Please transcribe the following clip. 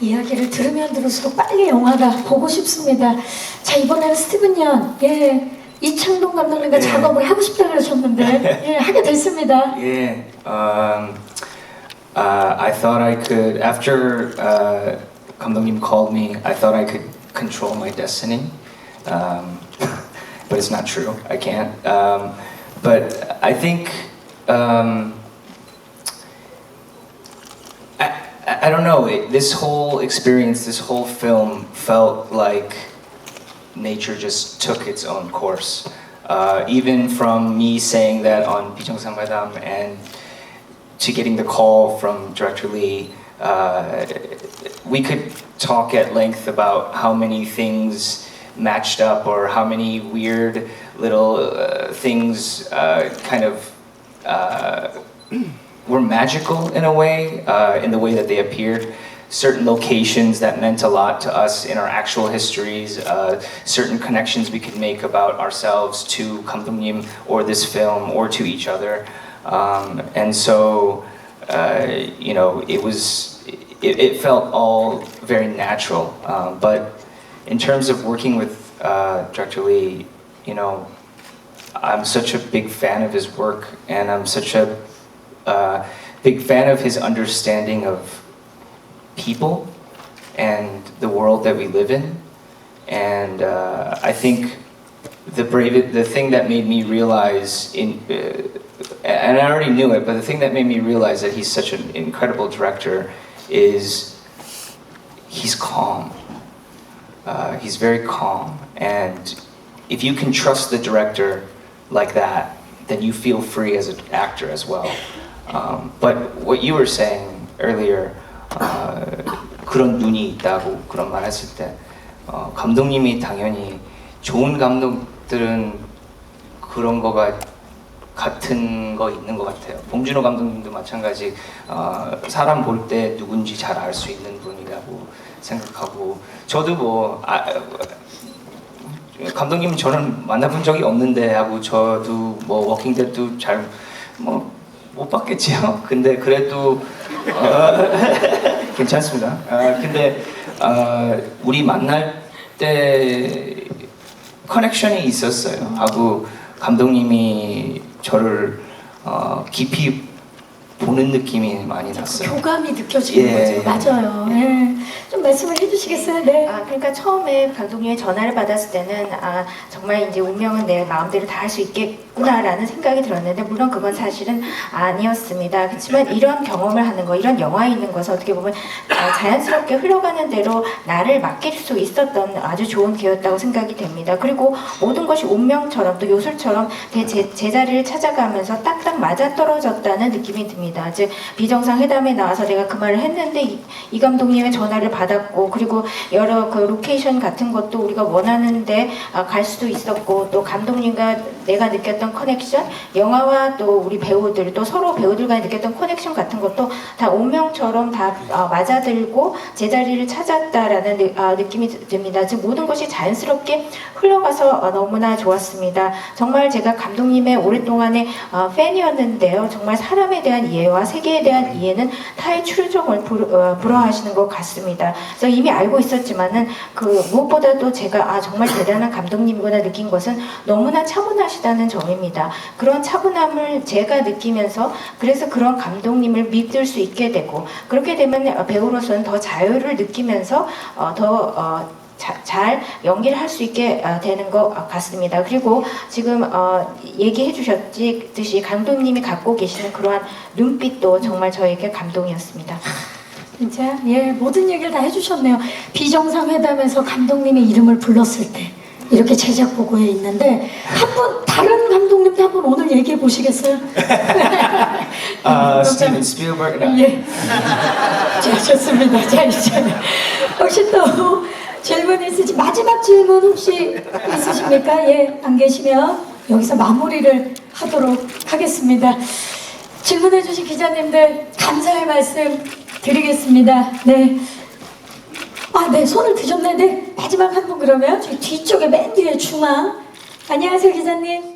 이야기를 들으면 들을수록 빨리 영화가 보고 싶습니다. 자 이번에는 스티븐 연, 예 이창동 감독님과 예. 작업을 하고 싶다 그러셨는데 예 하게 됐습니다. Yeah. Um, uh, I thought I could, after uh, 감독님 called me, I thought I could control my destiny. Um, but it's not true. I can't. Um, but I think, um, I, don't know, it, this whole experience, this whole film felt like nature just took its own course. Uh, even from me saying that on Pichong Sangmadam and to getting the call from Director Lee, uh, we could talk at length about how many things matched up or how many weird little uh, things uh, kind of uh, were magical in a way, uh, in the way that they appeared. Certain locations that meant a lot to us in our actual histories, uh, certain connections we could make about ourselves to Kamdumnim or this film or to each other. Um, and so, uh, you know, it was, it, it felt all very natural. Um, but in terms of working with uh, Dr. Lee, you know, I'm such a big fan of his work and I'm such a uh, big fan of his understanding of people and the world that we live in. And uh, I think the brave, the thing that made me realize in, uh, and I already knew it, but the thing that made me realize that he's such an incredible director is he's calm. Uh, he's very calm, and if you can trust the director like that, then you feel free as an actor as well. Um, but what you were saying earlier, uh, 그런 눈이 있다고 그런 말 했을 때, 어, 감독님이 당연히 좋은 감독들은 그런 거가 같은 거 있는 것 같아요. 봉준호 감독님도 마찬가지 어, 사람 볼 때 누군지 잘 알 수 있는 분이라고 생각하고 저도 뭐 아, 감독님 저는 만나본 적이 없는데 하고 저도 뭐 워킹데드도 잘 뭐 못 봤겠지요. 근데 그래도 어, 괜찮습니다. 아, 근데 어, 우리 만날 때 커넥션이 있었어요. 하고 감독님이 저를 어, 깊이 보는 느낌이 많이 났어요. 교감이 느껴지는 예. 거죠. 맞아요. 예. 좀 말씀을 해주시겠어요? 네. 아, 그러니까 처음에 감독님의 전화를 받았을 때는 아, 정말 이제 운명은 내 마음대로 다 할 수 있겠구나라는 생각이 들었는데 물론 그건 사실은 아니었습니다. 그렇지만 이런 경험을 하는 거, 이런 영화에 있는 것은 어떻게 보면 아, 자연스럽게 흘러가는 대로 나를 맡길 수 있었던 아주 좋은 기회였다고 생각이 됩니다. 그리고 모든 것이 운명처럼 또 요술처럼 제, 제, 제자리를 찾아가면서 딱딱 맞아 떨어졌다는 느낌이 듭니다. 즉 비정상 회담에 나와서 내가 그 말을 했는데 이, 이 감독님의 전화를 받았고 그리고 여러 그 로케이션 같은 것도 우리가 원하는데 아, 갈 수도 있었고 또 감독님과 내가 느꼈던 커넥션 영화와 또 우리 배우들 또 서로 배우들과 느꼈던 커넥션 같은 것도 다 운명처럼 다 아, 맞아들고 제자리를 찾았다라는 느, 아, 느낌이 드- 듭니다. 즉 모든 것이 자연스럽게 흘러가서 어, 너무나 좋았습니다. 정말 제가 감독님의 오랫동안의 어, 팬이었는데요. 정말 사람에 대한 이해와 세계에 대한 이해는 타의 출정을 불- 어, 불허하시는 것 같습니다. 그래서 이미 알고 있었지만은 그 무엇보다도 제가 아 정말 대단한 감독님이구나 느낀 것은 너무나 차분하시다는 점입니다. 그런 차분함을 제가 느끼면서 그래서 그런 감독님을 믿을 수 있게 되고 그렇게 되면 어, 배우로서는 더 자유를 느끼면서 어, 더 어, 자- 잘 연기를 할 수 있게 어, 되는 것 같습니다. 그리고 지금 어, 얘기해 주셨듯이 감독님이 갖고 계시는 그러한 눈빛도 정말 저에게 감동이었습니다. 진짜 예 모든 얘기를 다 해주셨네요. 비정상 회담에서 감독님의 이름을 불렀을 때 이렇게 제작 보고에 있는데 한 분 다른 감독님도 한 번 오늘 얘기해 보시겠어요? 아, 스티븐 스필버그. 예. 자 좋습니다. 자 이제 혹시 또 질문 있으시 마지막 질문 혹시 있으십니까? 예 안 계시면 여기서 마무리를 하도록 하겠습니다. 질문해주신 기자님들 감사의 말씀 드리겠습니다. 네. 아, 네, 손을 드셨네. 네, 마지막 한 분 그러면 뒤쪽에 맨 뒤에 중앙. 안녕하세요, 기자님.